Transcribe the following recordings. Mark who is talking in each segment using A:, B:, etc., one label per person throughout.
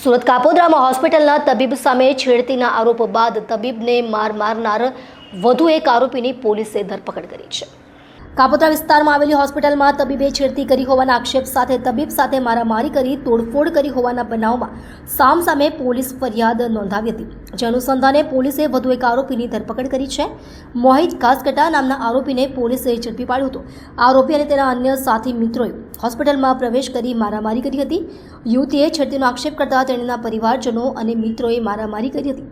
A: સુરત કાપોદ્રામાં હોસ્પિટલના તબીબ સામે છેડતીના આરોપ બાદ તબીબને માર મારનાર વધુ એક આરોપીની પોલીસે ધરપકડ કરી છે. કાપોદ્રા વિસ્તારમાં આવેલી હોસ્પિટલમાં તબીબે છેડતી કરી હોવાના આક્ષેપ સાથે તબીબ સાથે મારામારી કરી તોડફોડ કરી હોવાના બનાવમાં સામસામે પોલીસ ફરિયાદ નોંધાવી હતી. જે અનુસંધાને પોલીસે વધુ એક આરોપીની ધરપકડ કરી છે. મોહિત ઘાસકટા નામના આરોપીને પોલીસે ઝડપી પાડ્યો હતો. આરોપી અને તેના અન્ય સાથી મિત્રોએ હોસ્પિટલમાં પ્રવેશ કરી મારામારી કરી હતી. યુવતીએ છેડતીનો આક્ષેપ કરતા તેણીના પરિવારજનો અને મિત્રોએ મારામારી કરી હતી.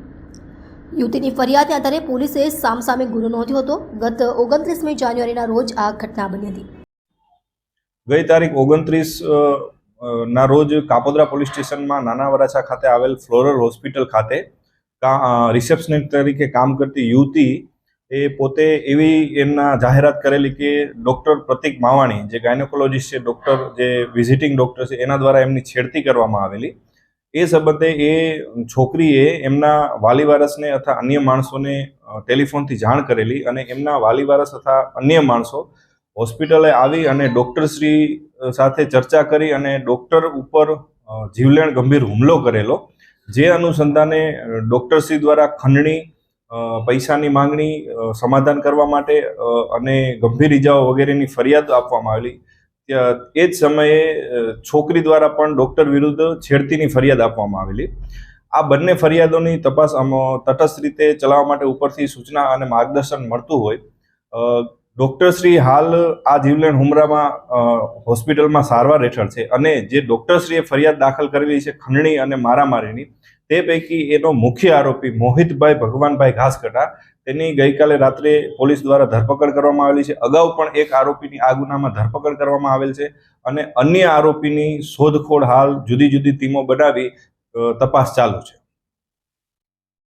A: યુવતીની ફરિયાદને આધારે પોલીસે સામસામે ગુનો નોંધ્યો હતો. ગત ઓગણત્રીસમી જાન્યુઆરીના રોજ આ ઘટના બની હતી.
B: ગઈ તારીખ ઓગણત્રીસ ના રોજ કાપોદરા પોલીસ સ્ટેશનમાં નાના વરાછા ખાતે આવેલ ફ્લોરલ હોસ્પિટલ ખાતે રિસેપ્શનિસ્ટ તરીકે કામ કરતી યુવતી એ પોતે એવી એમના જાહેરાત કરેલી કે ડૉક્ટર પ્રતિક માવાણી, જે ગાયનોકોલોજીસ્ટ છે, ડૉક્ટર, જે વિઝિટિંગ ડૉક્ટર છે, એના દ્વારા એમની છેડતી કરવામાં આવેલી. એ સંબંધે એ છોકરીએ એમના વાલીવારસને અથવા અન્ય માણસોને ટેલિફોનથી જાણ કરેલી અને એમના વાલીવારસ અથવા અન્ય માણસો હોસ્પિટલે આવી અને ડૉક્ટરશ્રી સાથે ચર્ચા કરી અને ડૉક્ટર ઉપર જીવલેણ ગંભીર હુમલો કરેલો. જે અનુસંધાને ડૉક્ટરશ્રી દ્વારા ખંડણી પૈસાની માંગણી સમાધાન કરવા માટે અને ગંભીર ઇજાઓ વગેરેની ફરિયાદ આપવામાં આવેલી. એ જ સમયે છોકરી દ્વારા પણ ડૉક્ટર વિરુદ્ધ છેડતીની ફરિયાદ આપવામાં આવેલી. આ બંને ફરિયાદોની તપાસ તટસ્થ રીતે ચલાવવા માટે ઉપરથી સૂચના અને માર્ગદર્શન મળતું હોય. ડૉક્ટરશ્રી હાલ આ જીવલેણ હુમરામાં હોસ્પિટલમાં સારવાર હેઠળ છે અને જે ડૉક્ટરશ્રીએ ફરિયાદ દાખલ કરેલી છે ખંડણી અને મારામારીની તે પૈકી એનો મુખ્ય આરોપી મોહિતભાઈ ભગવાનભાઈ ઘાસકટા તેની ગઈકાલે રાત્રે પોલીસ દ્વારા ધરપકડ કરવામાં આવેલી છે. અગાઉ પણ એક આરોપીની આ ગુનામાં ધરપકડ કરવામાં આવેલ છે અને અન્ય આરોપીની શોધખોળ હાલ જુદી જુદી ટીમો બનાવી તપાસ ચાલુ છે.